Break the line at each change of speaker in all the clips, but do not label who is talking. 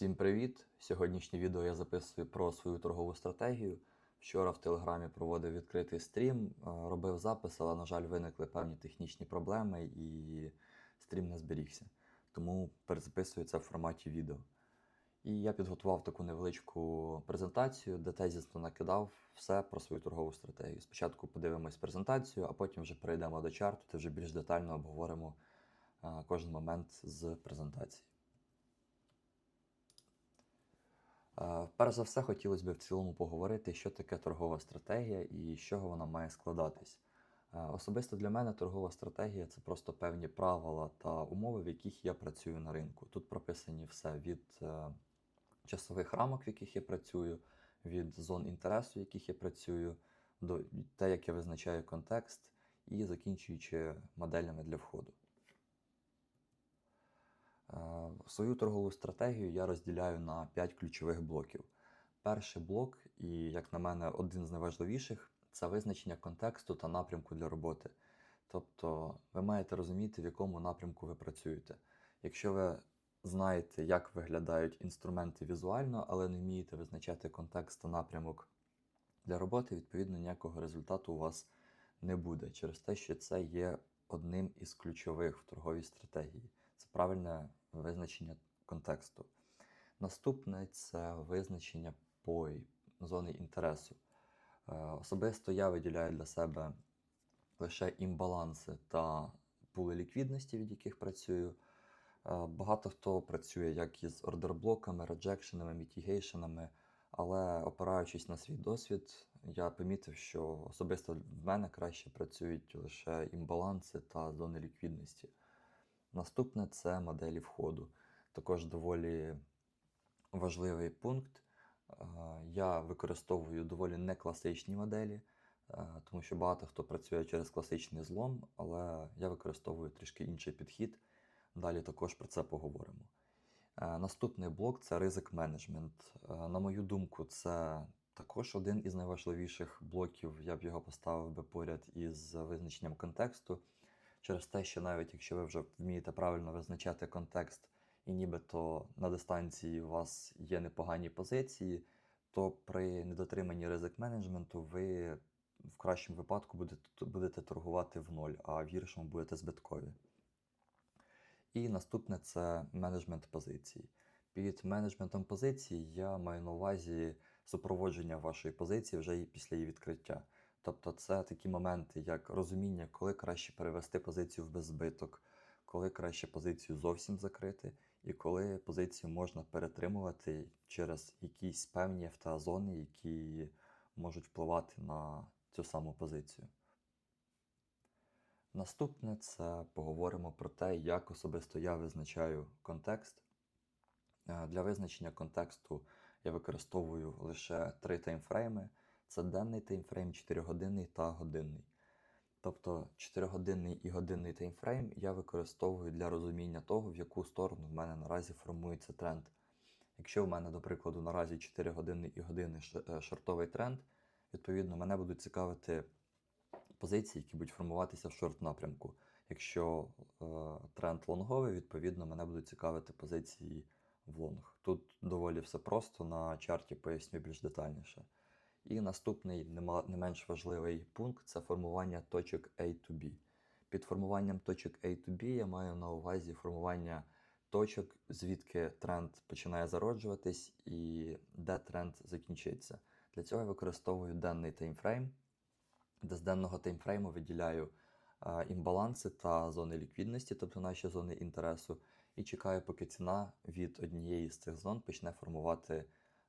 Всім привіт! Сьогоднішнє відео я записую про свою торгову стратегію. Вчора в Телеграмі проводив відкритий стрім, е, робив запис, але, на жаль, виникли певні технічні проблеми і стрім не зберігся. Тому перезаписую це в форматі відео. І я підготував таку невеличку презентацію, де тезісно накидав все про свою торгову стратегію. Спочатку подивимось презентацію, а потім вже перейдемо до чарту, де вже більш детально обговоримо е, кожен момент з презентації. Е, Перш за все, хотілося б в цілому поговорити, що таке торгова стратегія і з чого вона має складатись. Е, Особисто для мене торгова стратегія це просто певні правила та умови, в яких я працюю на ринку. Тут прописані все від е, часових рамок, в яких я працюю, від зон інтересу, в яких я працюю, до те, як я визначаю контекст, і закінчуючи моделями для входу. Е, Свою торгову стратегію я розділяю на 5 ключових блоків. Перший блок, і, як на мене, один з найважливіших це визначення контексту та напрямку для роботи. Тобто ви маєте розуміти, в якому напрямку ви працюєте. Якщо ви знаєте, як виглядають інструменти візуально, але не вмієте визначати контекст та напрямок для роботи, відповідно ніякого результату у вас не буде через те, що це є одним із ключових в торговій стратегії. Це правильне визначення контексту. Наступне це визначення POI, зони інтересу. Е, Особисто я виділяю для себе лише імбаланси та пули ліквідності, від яких працюю. Е, Багато хто працює як із ордерблоками, реджекшенами, мітігейшенами, але опираючись на свій досвід, я помітив, що особисто в мене краще працюють лише імбаланси та зони ліквідності. Наступне це моделі входу. Також доволі важливий пункт. Е, Я використовую доволі некласичні моделі, е, тому що багато хто працює через класичний злом, але я використовую трішки інший підхід. Далі також про це поговоримо. Е, Наступний блок це ризик менеджмент. На мою думку, це також один із найважливіших блоків. Я б його поставив би поряд із визначенням контексту. Через те, що навіть якщо ви вже вмієте правильно визначати контекст, і нібито на дистанції у вас є непогані позиції, то при недотриманні ризик менеджменту ви в кращому випадку будете, будете торгувати в ноль, а в гіршому будете збиткові. І наступне це менеджмент позицій. Під менеджментом позицій я маю на увазі супроводження вашої позиції вже і після її відкриття. Тобто це такі моменти, як розуміння, коли краще перевести позицію в беззбиток, коли краще позицію зовсім закрити, і коли позицію можна перетримувати через якісь певні ФТА-зони, які можуть впливати на цю саму позицію. Наступне це поговоримо про те, як особисто я визначаю контекст. Е, Для визначення контексту я використовую лише три таймфрейми: це денний таймфрейм, 4-годинний та годинний. Тобто 4-годинний і годинний таймфрейм я використовую для розуміння того, в яку сторону в мене наразі формується тренд. Якщо в мене, до прикладу, наразі 4 години і години е, шортовий тренд, відповідно, мене будуть цікавити позиції, які будуть формуватися в шорт напрямку. Якщо е, тренд лонговий, відповідно, мене будуть цікавити позиції в лонг. Тут доволі все просто, на чарті поясню більш детальніше. І наступний не менш важливий пункт це формування точок A to B. Під формуванням точок A to B я маю на увазі формування точок, звідки тренд починає зароджуватись і де тренд закінчиться. Для цього я використовую денний таймфрейм, де з денного таймфрейму виділяю е, імбаланси та зони ліквідності, тобто наші зони інтересу, і чекаю, поки ціна від однієї з цих зон почне формувати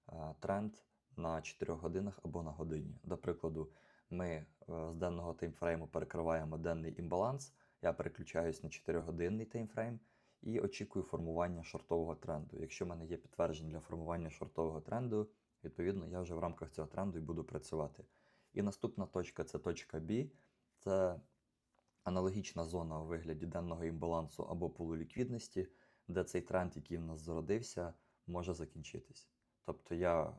е, тренд на 4 годинах або на годині. До прикладу, ми е, з денного таймфрейму перекриваємо денний імбаланс, я переключаюсь на 4-годинний таймфрейм і очікую формування шортового тренду. Якщо в мене є підтвердження для формування шортового тренду, відповідно я вже в рамках цього тренду і буду працювати. І наступна точка це точка B. Це аналогічна зона у вигляді денного імбалансу або пулу ліквідності, де цей тренд, який в нас зародився, може закінчитись. Тобто я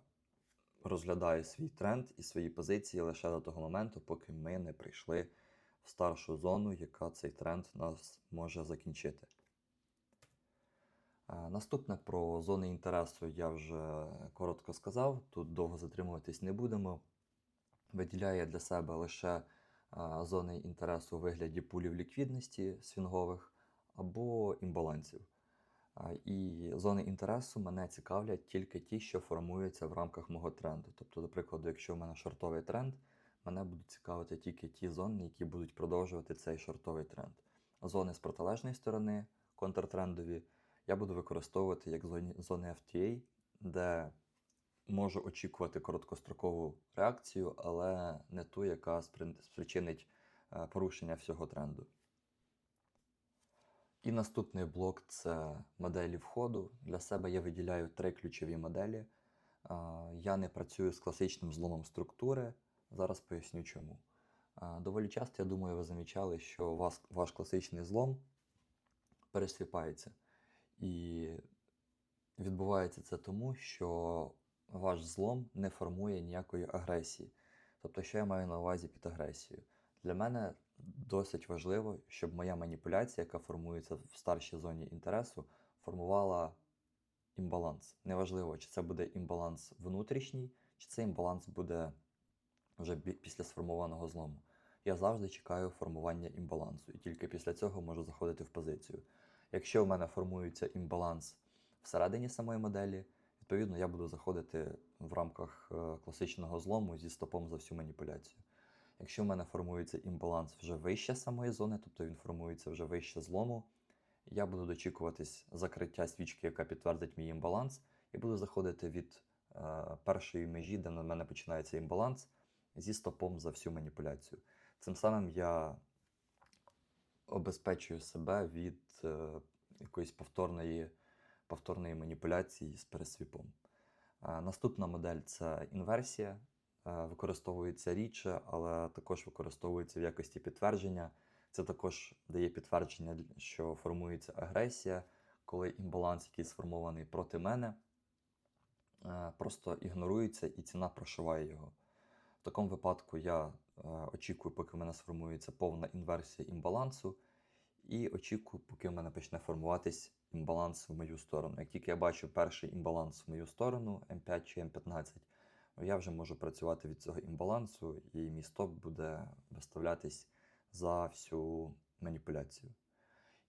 розглядаю свій тренд і свої позиції лише до того моменту, поки ми не прийшли в старшу зону, яка цей тренд нас може закінчити. Е, Наступне про зони інтересу я вже коротко сказав. Тут довго затримуватись не будемо. Виділяю я для себе лише е, зони інтересу у вигляді пулів ліквідності свінгових або імбалансів. І зони інтересу мене цікавлять тільки ті, що формуються в рамках мого тренду. Тобто, до прикладу, якщо в мене шортовий тренд, мене будуть цікавити тільки ті зони, які будуть продовжувати цей шортовий тренд. Зони з протилежної сторони, контртрендові, я буду використовувати як зони FTA, де можу очікувати короткострокову реакцію, але не ту, яка спричинить е, порушення всього тренду. І наступний блок це моделі входу. Для себе я виділяю три ключові моделі. Я не працюю з класичним зломом структури. Зараз поясню чому. Доволі часто, я думаю, ви замічали, що у вас, ваш класичний злом пересвіпається. І відбувається це тому, що ваш злом не формує ніякої агресії. Тобто, що я маю на увазі під агресією? Для мене досить важливо, щоб моя маніпуляція, яка формується в старшій зоні інтересу, формувала імбаланс. Неважливо, чи це буде імбаланс внутрішній, чи це імбаланс буде вже після сформованого злому. Я завжди чекаю формування імбалансу, і тільки після цього можу заходити в позицію. Якщо в мене формується імбаланс всередині самої моделі, відповідно я буду заходити в рамках е, класичного злому зі стопом за всю маніпуляцію. Якщо в мене формується імбаланс вже вище самої зони, тобто він формується вже вище злому, я буду дочікуватись закриття свічки, яка підтвердить мій імбаланс, і буду заходити від е, першої межі, де на мене починається імбаланс, зі стопом за всю маніпуляцію. Цим самим я обезпечую себе від е, якоїсь повторної, повторної маніпуляції з пересвіпом. Е, наступна модель це інверсія. Е, використовується рідше, але також використовується в якості підтвердження. Це також дає підтвердження, що формується агресія, коли імбаланс, який сформований проти мене, е, просто ігнорується і ціна прошиває його. В такому випадку я е, очікую, поки в мене сформується повна інверсія імбалансу, і очікую, поки в мене почне формуватись імбаланс в мою сторону. Як тільки я бачу перший імбаланс в мою сторону, М5 чи М15, я вже можу працювати від цього імбалансу, і мій стоп буде виставлятись за всю маніпуляцію.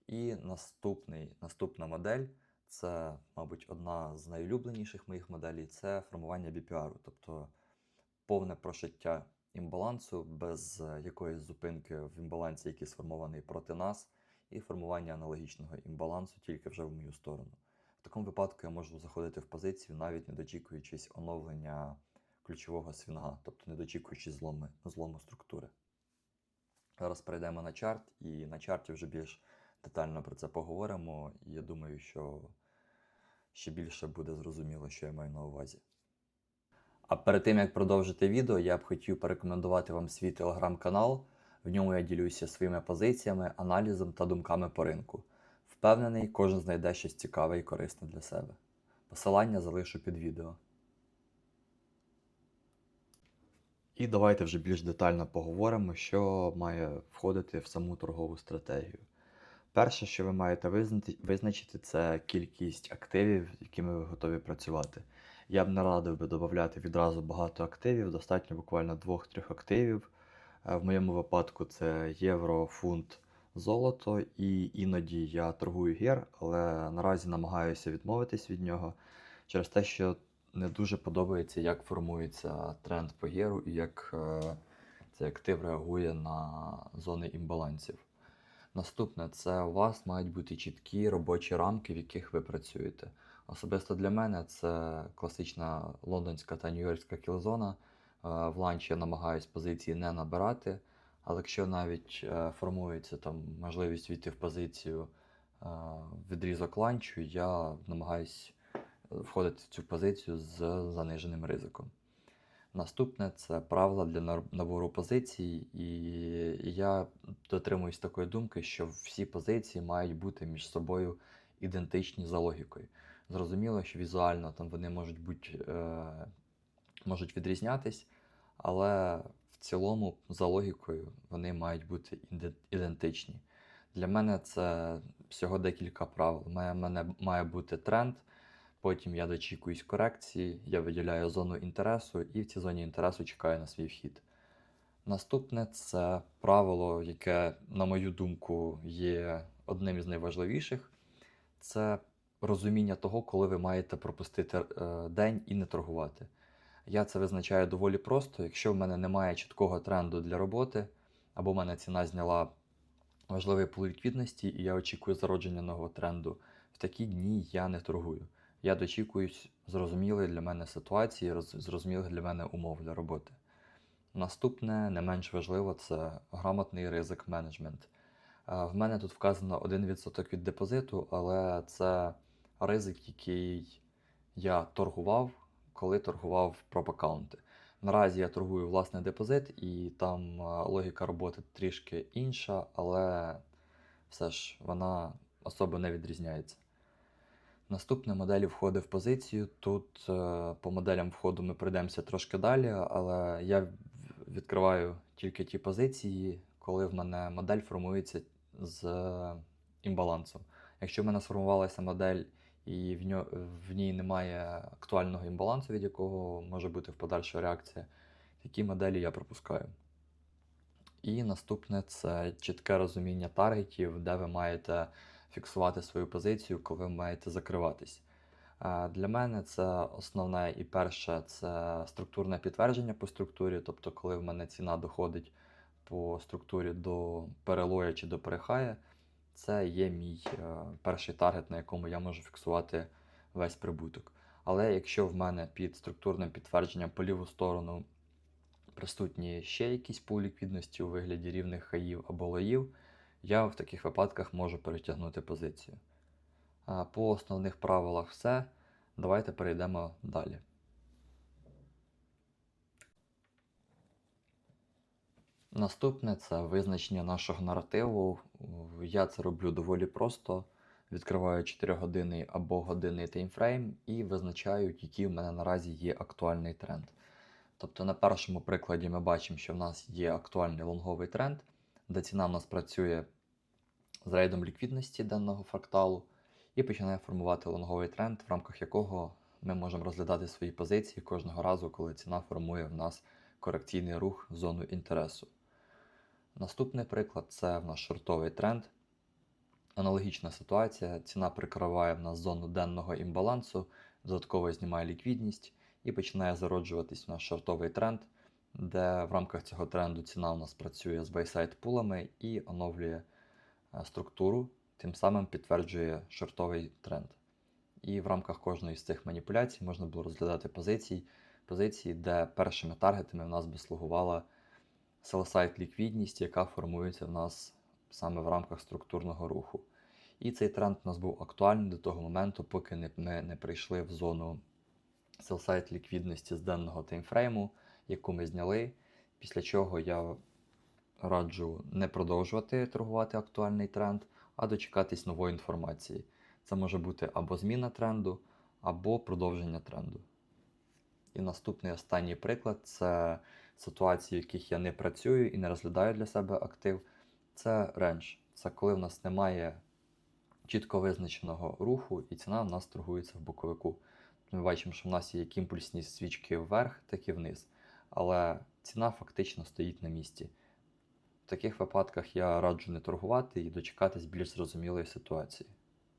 І наступний, наступна модель це, мабуть, одна з найулюбленіших моїх моделей це формування BPR, тобто повне прошиття імбалансу без якоїсь зупинки в імбалансі, який сформований проти нас, і формування аналогічного імбалансу тільки вже в мою сторону. В такому випадку я можу заходити в позицію, навіть не дочікуючись оновлення ключового свінга, тобто не дочікуючись зломи, злому структури. Зараз перейдемо на чарт, і на чарті вже більш детально про це поговоримо. Я думаю, що ще більше буде зрозуміло, що я маю на увазі. А перед тим як продовжити відео, я б хотів порекомендувати вам свій телеграм-канал. В ньому я ділюся своїми позиціями, аналізом та думками по ринку. Впевнений, кожен знайде щось цікаве і корисне для себе. Посилання залишу під відео. І давайте вже більш детально поговоримо, що має входити в саму торгову стратегію. Перше, що ви маєте визначити, це кількість активів, якими ви готові працювати. Я б не радив би додати відразу багато активів, достатньо буквально двох-трьох активів. Е, В моєму випадку це євро, фунт, золото, і іноді я торгую гір, але наразі намагаюся відмовитись від нього через те, що не дуже подобається, як формується тренд по гіру і як е, цей актив реагує на зони імбалансів. Наступне це у вас мають бути чіткі робочі рамки, в яких ви працюєте. Особисто для мене це класична лондонська та нью-йоркська кілзона. Е, В ланчі я намагаюсь позиції не набирати, але якщо навіть е, формується там можливість війти в позицію відрізок ланчу, я намагаюсь входити в цю позицію з заниженим ризиком. Наступне це правила для набору позицій, і я дотримуюсь такої думки, що всі позиції мають бути між собою ідентичні за логікою. Зрозуміло, що візуально там вони можуть бути, е, можуть відрізнятись, але в цілому, за логікою, вони мають бути ідентичні. Для мене це всього декілька правил. Має, мене, має бути тренд, потім я дочікуюсь корекції, я виділяю зону інтересу і в цій зоні інтересу чекаю на свій вхід. Наступне це правило, яке, на мою думку, є одним із найважливіших. Це розуміння того, коли ви маєте пропустити е, день і не торгувати. Я це визначаю доволі просто. Якщо в мене немає чіткого тренду для роботи, або в мене ціна зняла важливий пул ліквідності, і я очікую зародження нового тренду, в такі дні я не торгую. Я дочікуюсь зрозумілої для мене ситуації, роз- зрозумілих для мене умов для роботи. Наступне, не менш важливо, це грамотний ризик менеджмент. Е, В мене тут вказано 1% від депозиту, але це ризик, який я торгував, коли торгував проб-аккаунти. Наразі я торгую власний депозит, і там е, логіка роботи трішки інша, але все ж вона особо не відрізняється. Наступне моделі входи в позицію. Тут е, по моделям входу ми пройдемося трошки далі, але я відкриваю тільки ті позиції, коли в мене модель формується з е, імбалансом. Якщо в мене сформувалася модель і в, ньо, в ній немає актуального імбалансу, від якого може бути в подальша реакція, такі моделі я пропускаю. І наступне це чітке розуміння таргетів, де ви маєте фіксувати свою позицію, коли ви маєте закриватись. Для мене це основне і перше це структурне підтвердження по структурі, тобто, коли в мене ціна доходить по структурі до перелоя чи до перехая, це є мій е, перший таргет, на якому я можу фіксувати весь прибуток. Але якщо в мене під структурним підтвердженням по ліву сторону присутні ще якісь пул ліквідності у вигляді рівних хаїв або лоїв, я в таких випадках можу перетягнути позицію. А По основних правилах все. Давайте перейдемо далі. Наступне це визначення нашого наративу. Я це роблю доволі просто. Відкриваю 4 годинний або годинний таймфрейм і визначаю, який в мене наразі є актуальний тренд. Тобто на першому прикладі ми бачимо, що в нас є актуальний лонговий тренд, де ціна в нас працює з рейдом ліквідності даного фракталу і починає формувати лонговий тренд, в рамках якого ми можемо розглядати свої позиції кожного разу, коли ціна формує в нас корекційний рух в зону інтересу. Наступний приклад це в нас шортовий тренд. Аналогічна ситуація. Ціна прикриває в нас зону денного імбалансу, додатково знімає ліквідність і починає зароджуватись у нас шортовий тренд, де в рамках цього тренду ціна у нас працює з байсайд пулами і оновлює е, структуру, тим самим підтверджує шортовий тренд. І в рамках кожної з цих маніпуляцій можна було розглядати позиції, позиції, де першими таргетами в нас би слугувала селсайт ліквідність, яка формується в нас саме в рамках структурного руху. І цей тренд у нас був актуальний до того моменту, поки ми не прийшли в зону селсайт ліквідності з денного таймфрейму, яку ми зняли. Після чого я раджу не продовжувати торгувати актуальний тренд, а дочекатись нової інформації. Це може бути або зміна тренду, або продовження тренду. І наступний останній приклад це ситуації, в яких я не працюю і не розглядаю для себе актив. Це рендж. Це коли в нас немає чітко визначеного руху, і ціна в нас торгується в боковику. Ми бачимо, що в нас є як імпульсні свічки вверх, так і вниз. Але ціна фактично стоїть на місці. В таких випадках я раджу не торгувати і дочекатись більш зрозумілої ситуації.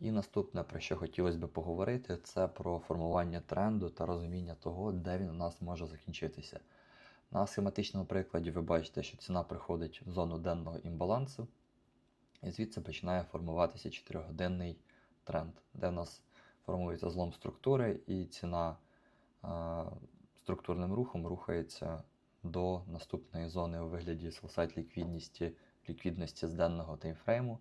І наступне, про що хотілося б поговорити, це про формування тренду та розуміння того, де він у нас може закінчитися. На схематичному прикладі ви бачите, що ціна приходить в зону денного імбалансу, і звідси починає формуватися 4-годинний тренд, де в нас формується злом структури, і ціна а, структурним рухом рухається до наступної зони у вигляді селсайт ліквідності, ліквідності з денного таймфрейму,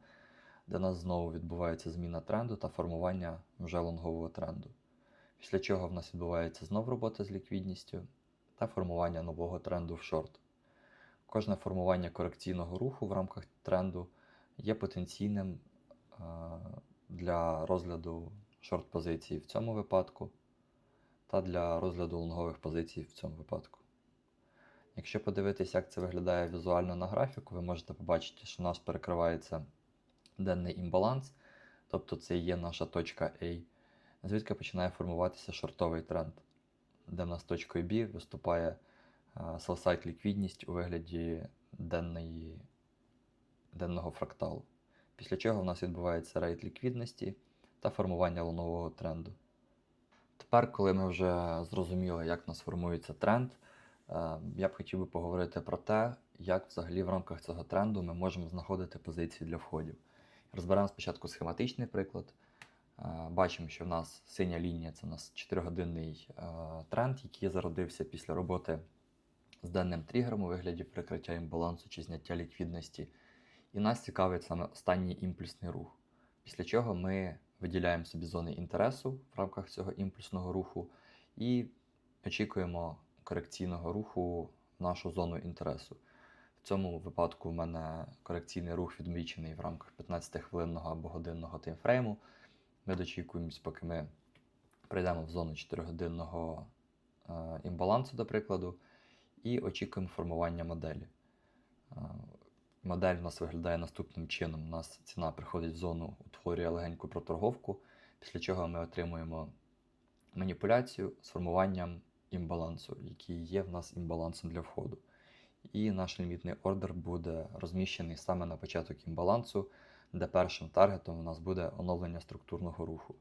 де нас знову відбувається зміна тренду та формування вже лонгового тренду. Після чого в нас відбувається знов робота з ліквідністю та формування нового тренду в шорт. Кожне формування корекційного руху в рамках тренду є потенційним е, для розгляду шорт-позицій в цьому випадку та для розгляду лонгових позицій в цьому випадку. Якщо подивитися, як це виглядає візуально на графіку, ви можете побачити, що у нас перекривається денний імбаланс, тобто це є наша точка A, звідки починає формуватися шортовий тренд, де в нас точкою B виступає селсайт ліквідність у вигляді денної, денного фракталу. Після чого в нас відбувається рейд ліквідності та формування лунового тренду. Тепер, коли ми вже зрозуміли, як у нас формується тренд, е, я б хотів би поговорити про те, як взагалі в рамках цього тренду ми можемо знаходити позиції для входів. Розберемо спочатку схематичний приклад. Е, Бачимо, що в нас синя лінія це у нас 4-годинний е, тренд, який зародився після роботи з денним тригером у вигляді прикриття імбалансу чи зняття ліквідності. І нас цікавить саме останній імпульсний рух. Після чого ми виділяємо собі зони інтересу в рамках цього імпульсного руху і очікуємо корекційного руху в нашу зону інтересу. В цьому випадку в мене корекційний рух відмічений в рамках 15-хвилинного або годинного таймфрейму. Ми дочікуємось, поки ми прийдемо в зону 4-годинного е, імбалансу, до прикладу, і очікуємо формування моделі. Модель у нас виглядає наступним чином. У нас ціна приходить в зону, утворює легеньку проторговку, після чого ми отримуємо маніпуляцію з формуванням імбалансу, який є в нас імбалансом для входу. І наш лімітний ордер буде розміщений саме на початок імбалансу, де першим таргетом у нас буде оновлення структурного руху.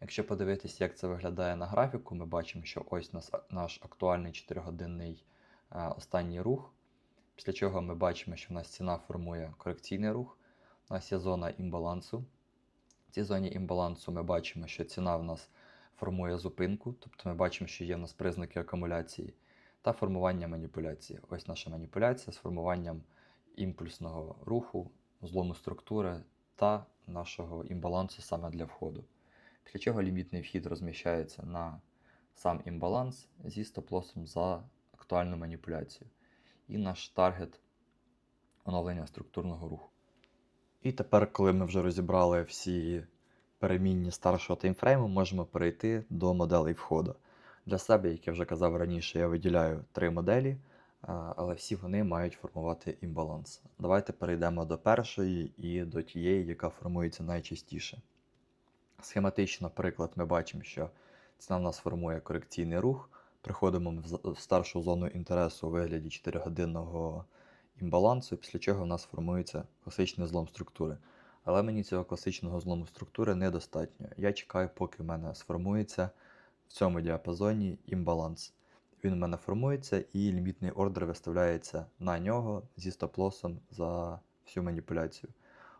Якщо подивитись, як це виглядає на графіку, ми бачимо, що ось наш актуальний 4-годинний е, останній рух. Після чого ми бачимо, що в нас ціна формує корекційний рух. У нас є зона імбалансу. В цій зоні імбалансу ми бачимо, що ціна в нас формує зупинку, тобто ми бачимо, що є в нас признаки акумуляції та формування маніпуляції. Ось наша маніпуляція з формуванням імпульсного руху, злому структури та нашого імбалансу саме для входу. Після чого лімітний вхід розміщається на сам імбаланс зі стоп-лосом за актуальну маніпуляцію і наш таргет оновлення структурного руху. І тепер, коли ми вже розібрали всі перемінні старшого таймфрейму, можемо перейти до моделей входу. Для себе, як я вже казав раніше, я виділяю три моделі, але всі вони мають формувати імбаланс. Давайте перейдемо до першої і до тієї, яка формується найчастіше. Схематично, приклад, ми бачимо, що ціна в нас формує корекційний рух. Приходимо в старшу зону інтересу у вигляді 4-годинного імбалансу, після чого в нас формується класичний злом структури. Але мені цього класичного злому структури недостатньо. Я чекаю, поки в мене сформується в цьому діапазоні імбаланс. Він у мене формується і лімітний ордер виставляється на нього зі стоп-лосом за всю маніпуляцію.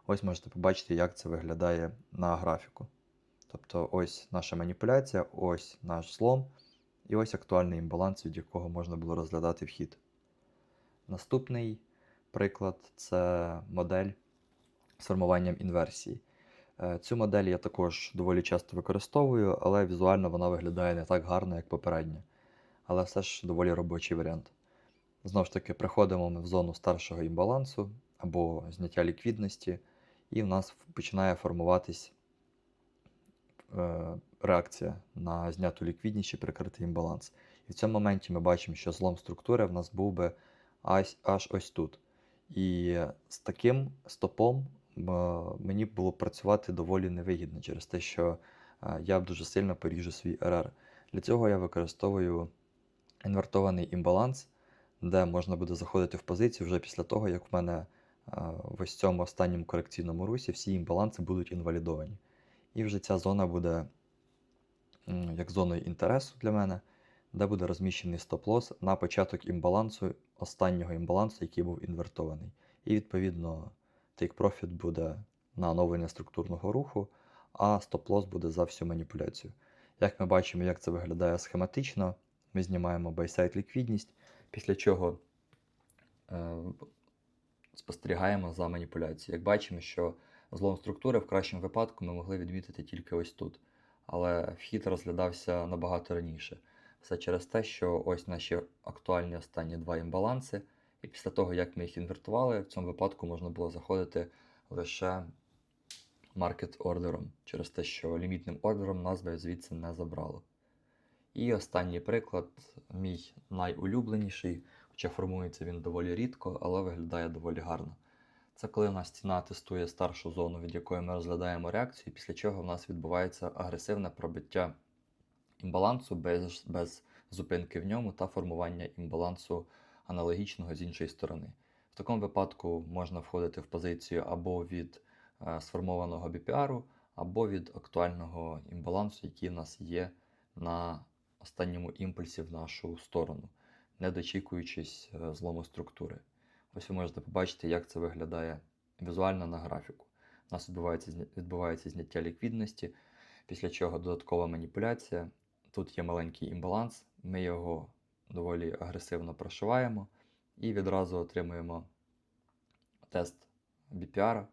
Ось можете побачити, як це виглядає на графіку. Тобто ось наша маніпуляція, ось наш злом, і ось актуальний імбаланс, від якого можна було розглядати вхід. Наступний приклад це модель з формуванням інверсії. Е, Цю модель я також доволі часто використовую, але візуально вона виглядає не так гарно, як попередня. Але все ж доволі робочий варіант. Знову ж таки, приходимо ми в зону старшого імбалансу або зняття ліквідності, і в нас починає формуватись реакція на зняту ліквідність чи прикритий імбаланс. І в цьому моменті ми бачимо, що злом структури в нас був би аж, ось тут. І з таким стопом е, мені було працювати доволі невигідно через те, що е, я дуже сильно поріжу свій РР. Для цього я використовую інвертований імбаланс, де можна буде заходити в позицію вже після того, як в мене е, в ось цьому останньому корекційному русі всі імбаланси будуть інвалідовані. І вже ця зона буде як зоною інтересу для мене, де буде розміщений стоп-лос на початок імбалансу, останнього імбалансу, який був інвертований. І відповідно take profit буде на оновлення структурного руху, а стоп-лос буде за всю маніпуляцію. Як ми бачимо, як це виглядає схематично, ми знімаємо байсайт ліквідність, після чого е, спостерігаємо за маніпуляцією. Як бачимо, що злом структури в кращому випадку ми могли відмітити тільки ось тут. Але вхід розглядався набагато раніше. Все через те, що ось наші актуальні останні два імбаланси, і після того, як ми їх інвертували, в цьому випадку можна було заходити лише маркет ордером, через те, що лімітним ордером нас би звідси не забрало. І останній приклад, мій найулюбленіший, хоча формується він доволі рідко, але виглядає доволі гарно. Це коли у нас ціна тестує старшу зону, від якої ми розглядаємо реакцію, після чого в нас відбувається агресивне пробиття імбалансу без, без зупинки в ньому та формування імбалансу аналогічного з іншої сторони. В такому випадку можна входити в позицію або від е, сформованого BPR, або від актуального імбалансу, який в нас є на останньому імпульсі в нашу сторону, не дочікуючись е, злому структури. Ось ви можете побачити, як це виглядає візуально на графіку. У нас відбувається, відбувається зняття ліквідності, після чого додаткова маніпуляція. Тут є маленький імбаланс, ми його доволі агресивно прошиваємо і відразу отримуємо тест BPR,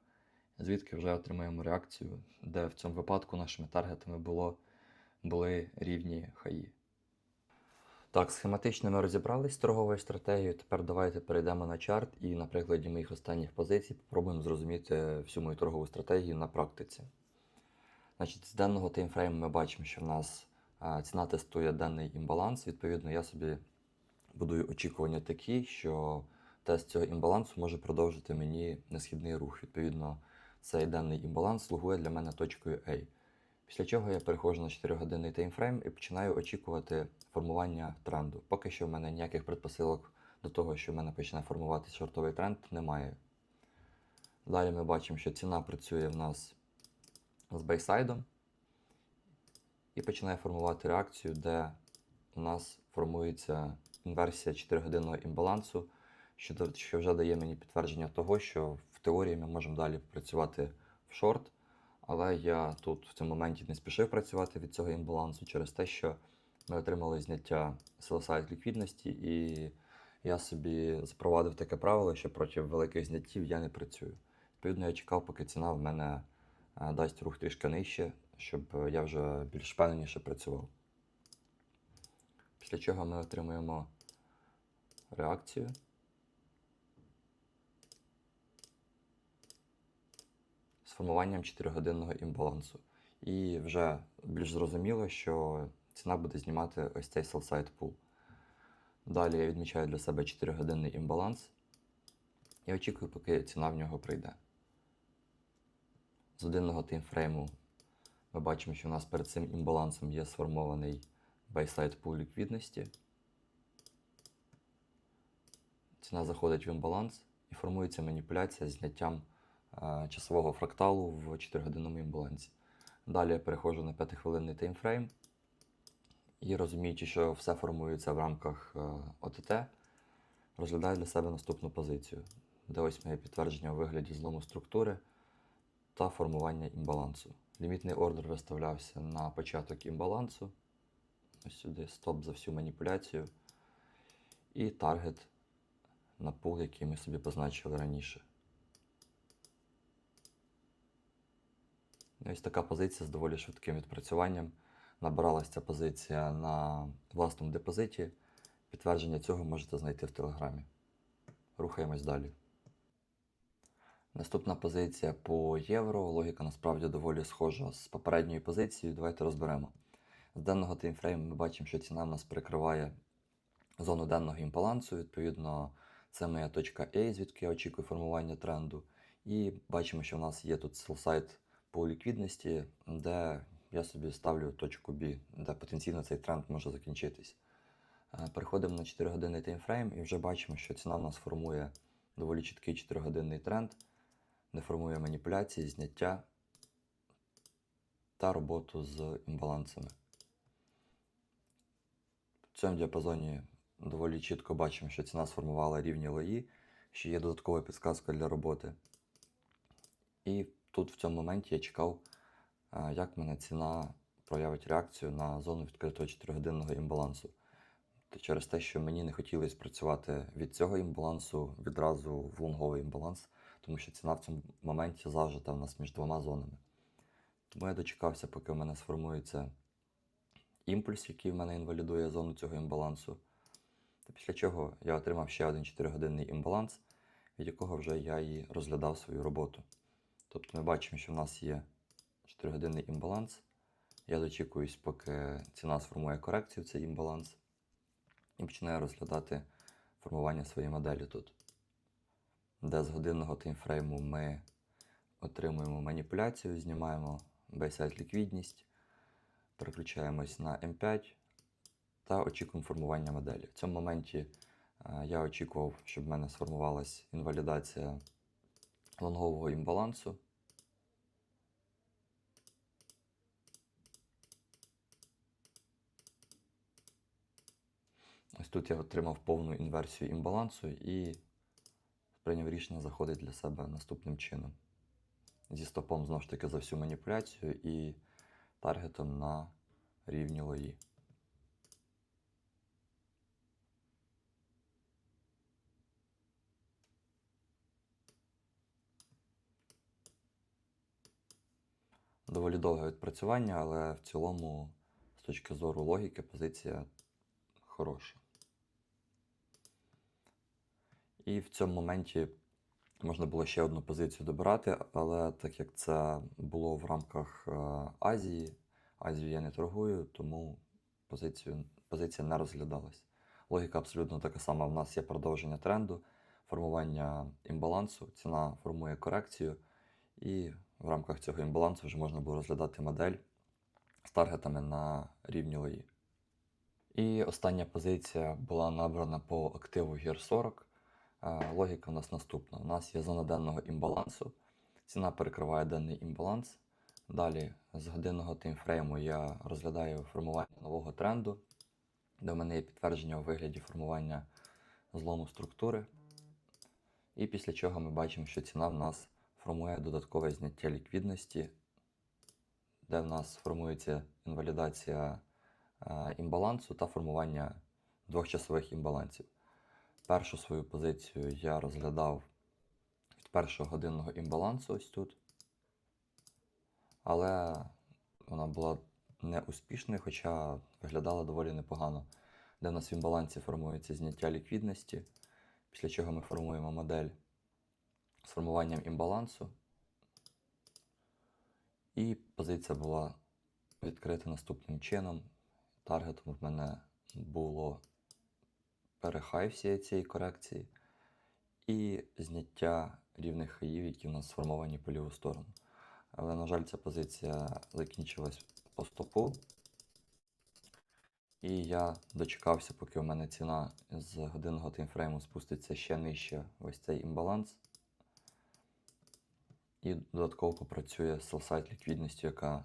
звідки вже отримуємо реакцію, де в цьому випадку нашими таргетами було, були рівні хаї. Так, схематично ми розібрались з торговою стратегією. Тепер давайте перейдемо на чарт і на прикладі моїх останніх позицій попробуємо зрозуміти всю мою торгову стратегію на практиці. Значить, з денного таймфрейму ми бачимо, що в нас ціна тестує денний імбаланс. Відповідно, я собі будую очікування такі, що тест цього імбалансу може продовжити мені несхідний рух. Відповідно, цей денний імбаланс слугує для мене точкою A. Після чого я переходжу на 4-годинний таймфрейм і починаю очікувати формування тренду. Поки що в мене ніяких предпосилок до того, що в мене почне формуватися шортовий тренд, немає. Далі ми бачимо, що ціна працює в нас з бейсайдом і починає формувати реакцію, де у нас формується інверсія 4-годинного імбалансу, що вже дає мені підтвердження того, що в теорії ми можемо далі працювати в шорт. Але я тут в цьому моменті не спішив працювати від цього імбалансу через те, що ми отримали зняття sell-side ліквідності, і я собі запровадив таке правило, що проти великих зняттів я не працюю. Відповідно, я чекав, поки ціна в мене е, дасть рух трішки нижче, щоб я вже більш впевненіше працював. Після чого ми отримуємо реакцію. Формуванням 4-годинного імбалансу. І вже більш зрозуміло, що ціна буде знімати ось цей sell-side. Далі я відмічаю для себе 4-годинний імбаланс і очікую, поки ціна в нього прийде. З годинного таймфрейму ми бачимо, що у нас перед цим імбалансом є сформований buy-side pool ліквідності. Ціна заходить в імбаланс і формується маніпуляція з зняттям часового фракталу в 4-годинному імбалансі. Далі я переходжу на 5-хвилинний таймфрейм і розуміючи, що все формується в рамках е, ОТТ, розглядаю для себе наступну позицію, де ось моє підтвердження у вигляді злому структури та формування імбалансу. Лімітний ордер виставлявся на початок імбалансу. Ось сюди стоп за всю маніпуляцію. І таргет на пул, який ми собі позначили раніше. Ось така позиція з доволі швидким відпрацюванням. Набиралася ця позиція на власному депозиті. Підтвердження цього можете знайти в Телеграмі. Рухаємось далі. Наступна позиція по євро. Логіка насправді доволі схожа з попередньою позицією. Давайте розберемо. З денного таймфрейму ми бачимо, що ціна в нас перекриває зону денного імбалансу. Відповідно, це моя точка A, звідки я очікую формування тренду. І бачимо, що в нас є тут селсайт по ліквідності, де я собі ставлю точку B, де потенційно цей тренд може закінчитись. Е, Переходимо на 4-годинний таймфрейм і вже бачимо, що ціна в нас формує доволі чіткий 4-годинний тренд, не формує маніпуляції, зняття та роботу з імбалансами. В цьому діапазоні доволі чітко бачимо, що ціна сформувала рівні лої, що є додаткова підсказка для роботи. І тут в цьому моменті я чекав, е, як мене ціна проявить реакцію на зону відкритого 4-годинного імбалансу. Через те, що мені не хотілося працювати від цього імбалансу відразу в лонговий імбаланс, тому що ціна в цьому моменті зажита в нас між двома зонами. Тому я дочекався, поки в мене сформується імпульс, який в мене інвалідує зону цього імбалансу. Та після чого я отримав ще один 4-годинний імбаланс, від якого вже я і розглядав свою роботу. Тобто ми бачимо, що в нас є 4-годинний імбаланс. Я дочікуюсь, поки ціна сформує корекцію цей імбаланс і починаю розглядати формування своєї моделі тут. де з годинного таймфрейму ми отримуємо маніпуляцію, знімаємо бейсайт ліквідність, переключаємось на М5 та очікуємо формування моделі. В цьому моменті е, я очікував, щоб в мене сформувалась інвалідація лонгового імбалансу. Ось тут я отримав повну інверсію імбалансу і прийняв рішення заходити для себе наступним чином. Зі стопом знову ж таки за всю маніпуляцію і таргетом на рівні лої. Доволі довге відпрацювання, але в цілому, з точки зору логіки, позиція хороша. І в цьому моменті можна було ще одну позицію добирати, але так як це було в рамках е, Азії, Азію я не торгую, тому позицію, позиція не розглядалась. Логіка абсолютно така сама. В нас є продовження тренду, формування імбалансу, ціна формує корекцію, і в рамках цього імбалансу вже можна було розглядати модель з таргетами на рівні лої. І остання позиція була набрана по активу GIR 40. Е, Логіка у нас наступна. У нас є зона денного імбалансу. Ціна перекриває денний імбаланс. Далі з годинного таймфрейму я розглядаю формування нового тренду, де в мене є підтвердження у вигляді формування злому структури. І після чого ми бачимо, що ціна в нас формує додаткове зняття ліквідності, де в нас формується інвалідація е, імбалансу та формування двох часових імбалансів. Першу свою позицію я розглядав від першого годинного імбалансу ось тут. Але вона була неуспішною, хоча виглядала доволі непогано. Де в нас в імбалансі формується зняття ліквідності, після чого ми формуємо модель з формуванням імбалансу. І позиція була відкрита наступним чином. Таргетом в мене було перехай всієї цієї корекції і зняття рівних хаїв, які в нас сформовані по ліву сторону. Але, на жаль, ця позиція закінчилась по стопу. І я дочекався, поки у мене ціна з годинного таймфрейму спуститься ще нижче ось цей імбаланс. І додатково попрацює селсайт ліквідністю, яка,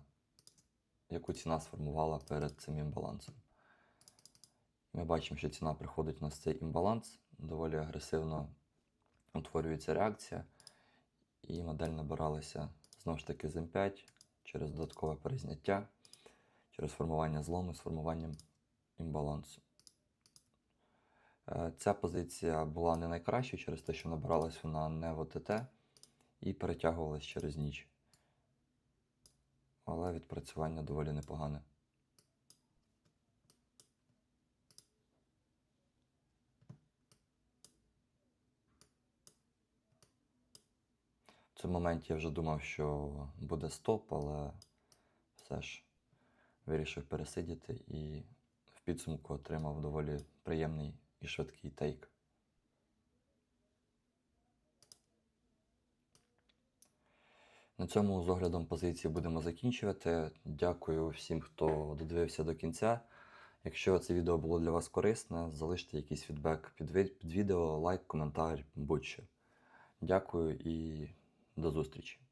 яку ціна сформувала перед цим імбалансом. Ми бачимо, що ціна приходить у нас цей імбаланс, доволі агресивно утворюється реакція, і модель набиралася знову ж таки з М5 через додаткове перезняття, через формування злому з формуванням імбалансу. Е, Ця позиція була не найкращою через те, що набиралась вона не в ОТТ і перетягувалась через ніч. Але відпрацювання доволі непогане. В цьому моменті я вже думав, що буде стоп, але все ж вирішив пересидіти і в підсумку отримав доволі приємний і швидкий тейк. На цьому з оглядом позиції будемо закінчувати. Дякую всім, хто додивився до кінця. Якщо це відео було для вас корисне, залиште якийсь фідбек під ви- під відео, лайк, коментар, будь-що. Дякую і до зустрічі.